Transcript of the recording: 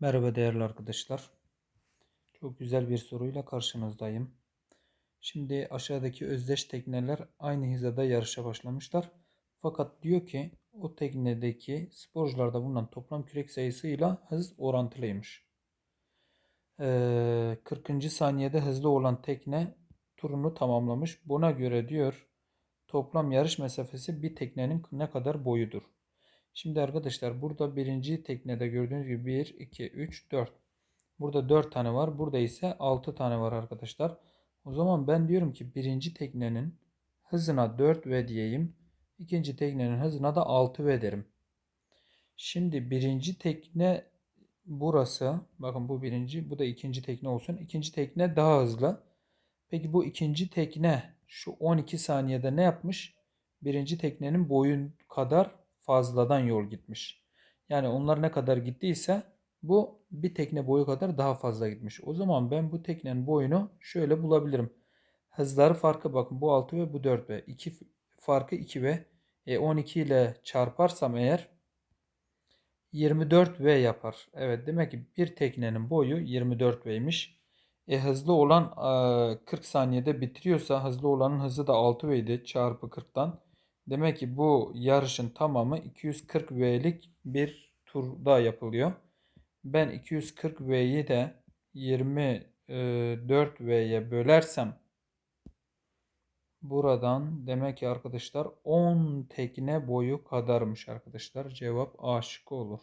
Merhaba değerli arkadaşlar. Çok güzel bir soruyla karşınızdayım. Şimdi aşağıdaki özdeş tekneler aynı hizada yarışa başlamışlar. Fakat diyor ki o teknedeki sporcularda bulunan toplam kürek sayısıyla hız orantılıymış. Ee, 40. saniyede hızlı olan tekne turunu tamamlamış. Buna göre diyor toplam yarış mesafesi bir teknenin ne kadar boyudur? Şimdi arkadaşlar burada birinci teknede gördüğünüz gibi 1, 2, 3, 4. Burada 4 tane var. Burada ise 6 tane var arkadaşlar. O zaman ben diyorum ki birinci teknenin hızına 4V diyeyim. İkinci teknenin hızına da 6V derim. Şimdi birinci tekne burası. Bakın bu birinci. Bu da ikinci tekne olsun. İkinci tekne daha hızlı. Peki bu ikinci tekne şu 12 saniyede ne yapmış? Birinci teknenin boyun kadar fazladan yol gitmiş. Yani onlar ne kadar gittiyse bu bir tekne boyu kadar daha fazla gitmiş. O zaman ben bu teknenin boyunu şöyle bulabilirim. Hızları farkı bakın bu 6 ve bu 4 ve 2 farkı 2 ve e, 12 ile çarparsam eğer 24 V yapar. Evet demek ki bir teknenin boyu 24 V'ymiş. E, hızlı olan e, 40 saniyede bitiriyorsa hızlı olanın hızı da 6 V'ydi çarpı 40'tan. Demek ki bu yarışın tamamı 240 V'lik bir turda yapılıyor. Ben 240 V'yi de 24 V'ye bölersem buradan demek ki arkadaşlar 10 tekne boyu kadarmış arkadaşlar. Cevap A şıkkı olur.